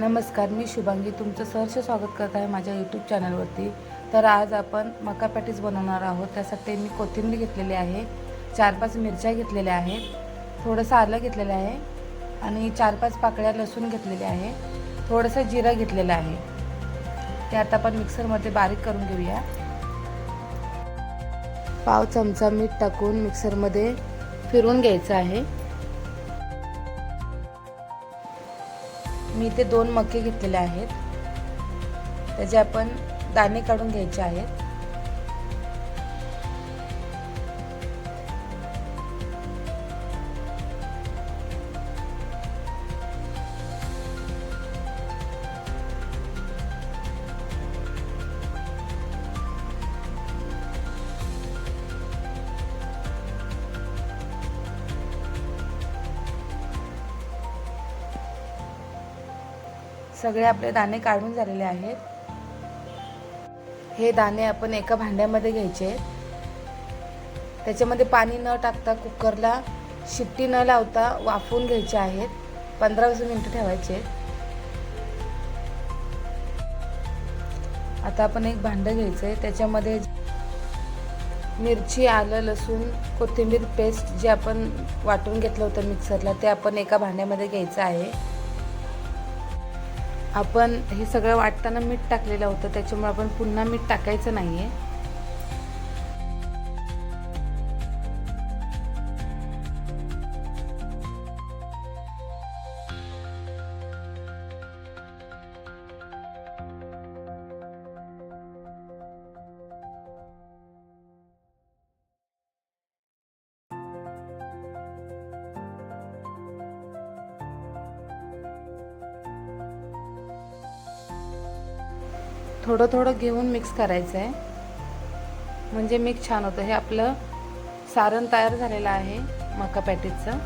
नमस्कार मी शुभांगी तुमचं सहर्ष स्वागत करत आहे माझ्या यूट्यूब चॅनलवरती तर आज आपण मका पॅटीस बनवणार आहोत. त्यासाठी मी कोथिंबीर घेतलेली आहे चार पाच मिरच्या घेतलेल्या आहेत थोडंसं आलं घेतलेलं आहे आणि चार पाच पाकळ्या लसूण घेतलेल्या आहे थोडंसं जिरं घेतलेलं आहे. ते आता आपण मिक्सरमध्ये बारीक करून घेऊया. पाव चमचा मीठ टाकून मिक्सरमध्ये फिरून घ्यायचं आहे. मी इथे दोन मके घेतलेले आहेत. त्याचे आपण दाणे काढून घ्यायचे आहेत. सगळे आपले दाणे काढून झालेले आहेत. हे दाणे आपण एका भांड्यामध्ये घ्यायचे त्याच्यामध्ये पाणी न टाकता कुकरला शिट्टी न लावता वाफवून घ्यायचे आहेत. पंधरा वीस मिनटं ठेवायचे आता आपण एक भांडं घ्यायचं आहे. त्याच्यामध्ये मिरची आलं लसूण कोथिंबीर पेस्ट जे आपण वाटून घेतलं होतं मिक्सरला ते आपण एका भांड्यामध्ये घ्यायचं आहे. आपण हे सगळं वाटताना मीठ टाकलेलं होतं त्याच्यामुळे आपण पुन्हा मीठ टाकायचं नाही आहे थोडं थोडं घेऊन मिक्स करायचं आहे म्हणजे मिक्स छान होतं. हे आपलं सारण तयार झालेलं आहे मका पॅटीजचं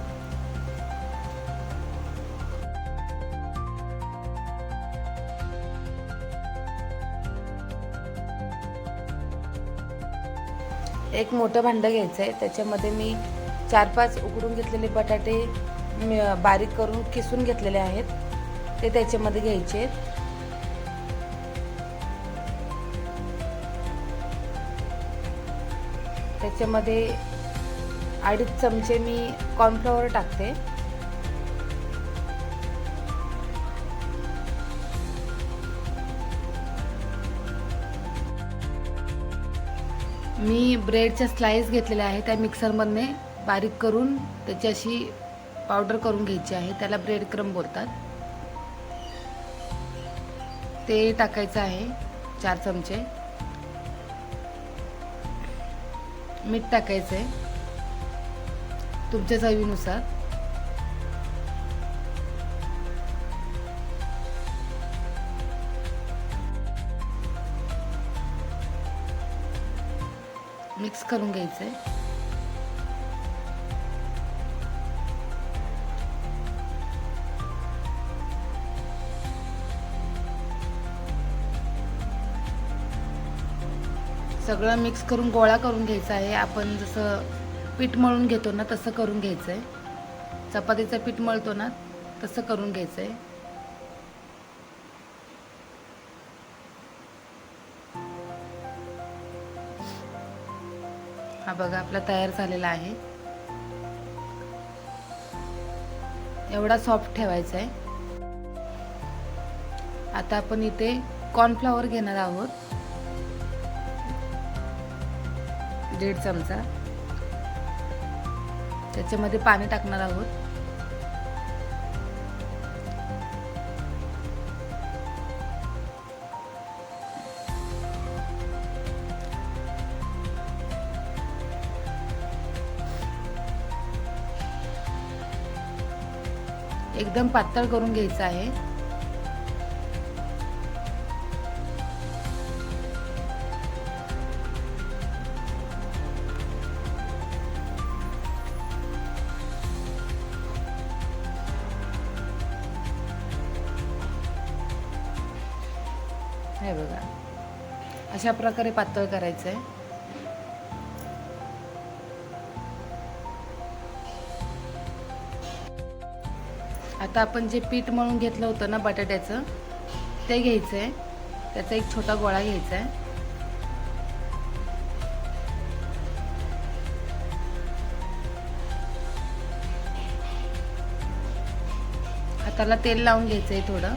एक मोठं भांडं घ्यायचं आहे त्याच्यामध्ये मी चार पाच उकडून घेतलेले बटाटे बारीक करून किसून घेतलेले आहेत. ते त्याच्यामध्ये घ्यायचे आहेत. त्याच्यामध्ये अडीच चमचे मी कॉर्नफ्लॉवर टाकते. मी ब्रेडच्या स्लाइस घेतलेल्या आहे त्या मिक्सरमधने बारीक करून त्याची अशी पावडर करून घ्यायची आहे. त्याला ब्रेड क्रम बोलतात. ते टाकायचं आहे चार चमचे. मीठ टाकायचं आहे तुमच्या चवीनुसार. मिक्स करून घ्यायचं आहे सगळं मिक्स करून गोळा करून घ्यायचा आहे. आपण जसं पीठ मळून घेतो ना तसं करून घ्यायचं आहे चपातीचं पीठ मळतो ना तसं करून घ्यायचं आहे हा बघा आपला तयार झालेला आहे. एवढा सॉफ्ट ठेवायचा आहे आता आपण इथे कॉर्नफ्लॉवर घेणार आहोत. दीड चमचा. त्याच्यामध्ये पाणी टाकणार आहोत. एकदम पातळ करून घ्यायचं आहे. अशा प्रकारे पातळ करायचं आहे आता आपण जे पीठ मळून घेतलं होतं ना बटाट्याचं ते घ्यायचं आहे त्याचा एक छोटा गोळा घ्यायचा आहे हाताला तेल लावून घ्यायचं आहे थोडं.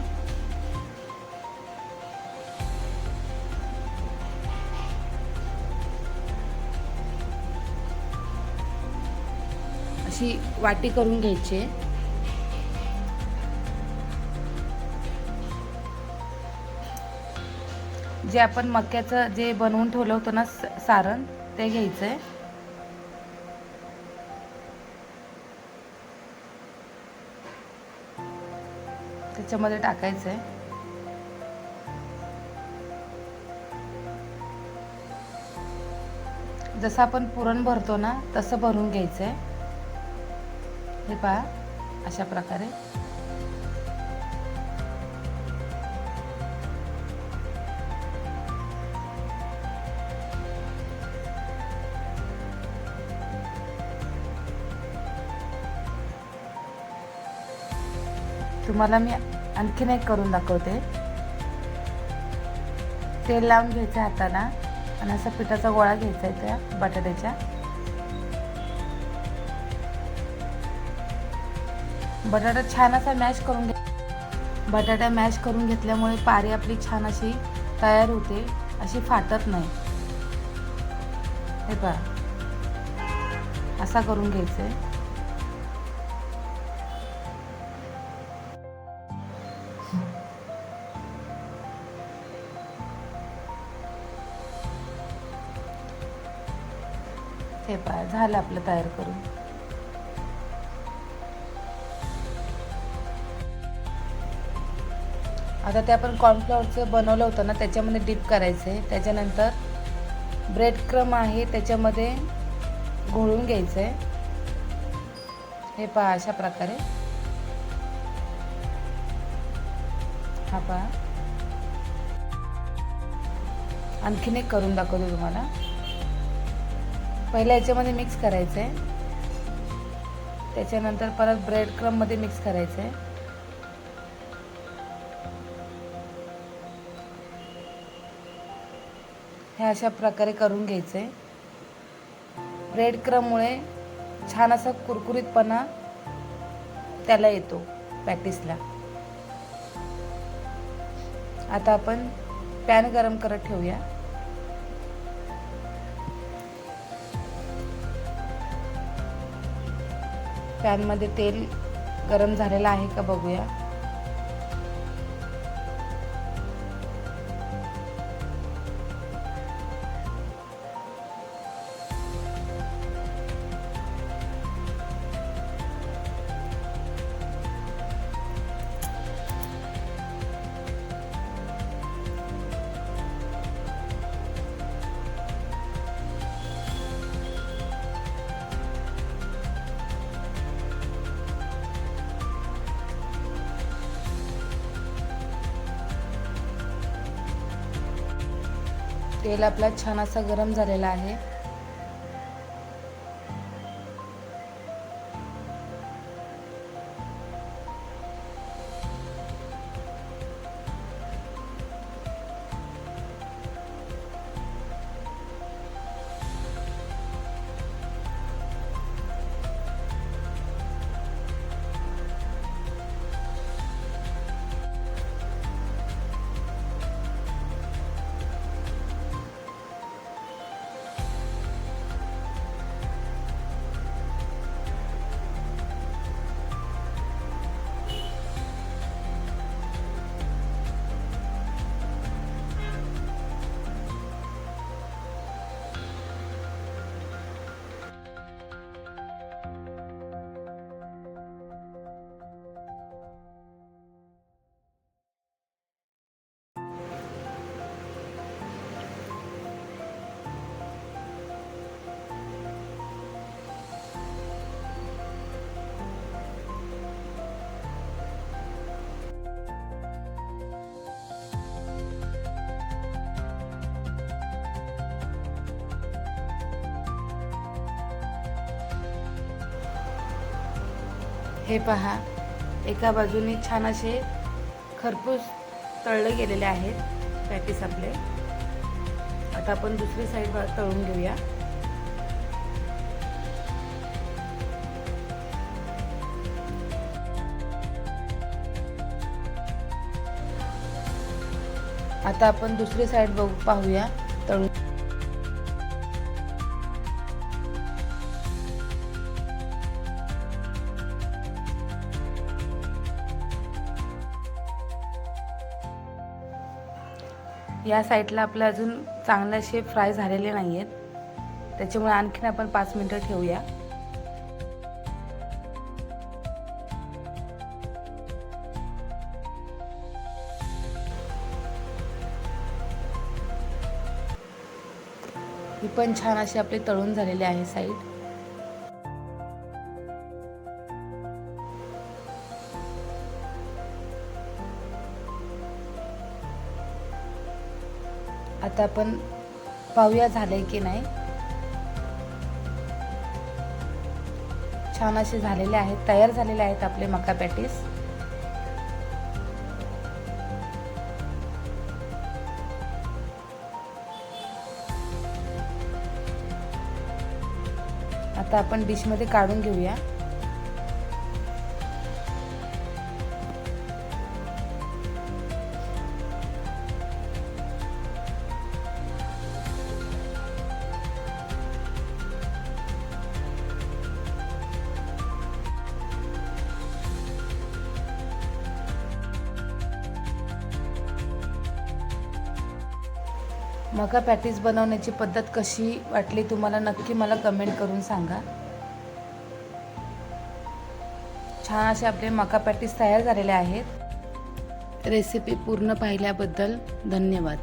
अशी वाटी करून घ्यायची. आहे जे आपण मक्याचं जे बनवून ठेवलं होतं ना स- सारण ते घ्यायचं आहे त्याच्यामध्ये टाकायचं आहे जसं आपण पुरण भरतो ना तसं भरून घ्यायचं आहे हे पहा अशा प्रकारे. तुम्हाला मी आणखीन एक करून दाखवते. तेल लावून घ्यायचं हाताला आणि असा पिठाचा गोळा घ्यायचा आहे त्या बटाट्याच्या. बटाटा छान असा मॅश करून घे बटाटा मॅश करून घेतल्यामुळे पारी आपली छान अशी तयार होते अशी फाटत नाही. हे पहा. असा करून घ्यायचं आहे. हे पहा झालं आपलं तयार करून. आता ते आपण कॉर्नफ्लॉवरचं बनवलं होतं ना त्याच्यामध्ये डीप करायचं आहे त्याच्यानंतर ब्रेड क्रम आहे त्याच्यामध्ये घोळून घ्यायचं आहे हे पहा अशा प्रकारे. हा पहा. आणखीन एक करून दाखवते तुम्हाला. पहिल्या याच्यामध्ये मिक्स करायचं आहे त्याच्यानंतर परत ब्रेड क्रममध्ये मिक्स करायचं आहे हे अशा प्रकारे करून घ्यायचं. आहे ब्रेड क्रममुळे छान असा कुरकुरीतपणा त्याला येतो पॅटीसला आता आपण पॅन गरम करत ठेवूया. पॅनमध्ये तेल गरम झालेलं आहे का बघूया. तेल आपला छान असा गरम झालेला आहे. हे पहा. एका बाजूने छान असे खरपूस तळले गेलेले आहेत. पॅटीस आपले. आता आपण दुसरी साईड तळून घेऊया. आता आपण दुसरी साईड बघू पाहूया तळून. या साईडला आपलं अजून चांगले असे फ्राय झालेले नाही आहेत त्याच्यामुळे आणखीन आपण पाच मिनटं ठेवूया. ही पण छान अशी आपली तळून झालेली आहे साईड आता आपण पाहूया झालंय की नाही. छान असे झालेले आहेत तयार झालेले आहेत आपले मका पॅटीस. आता आपण डिशमध्ये काढून घेऊया. मका पॅटीज बनवण्याची पद्धत कशी वाटली तुम्हाला? नक्की मला कमेंट करून सांगा. छान असे आपले मका पॅटीस तयार झालेले आहेत. रेसिपी पूर्ण पाहिल्याबद्दल धन्यवाद.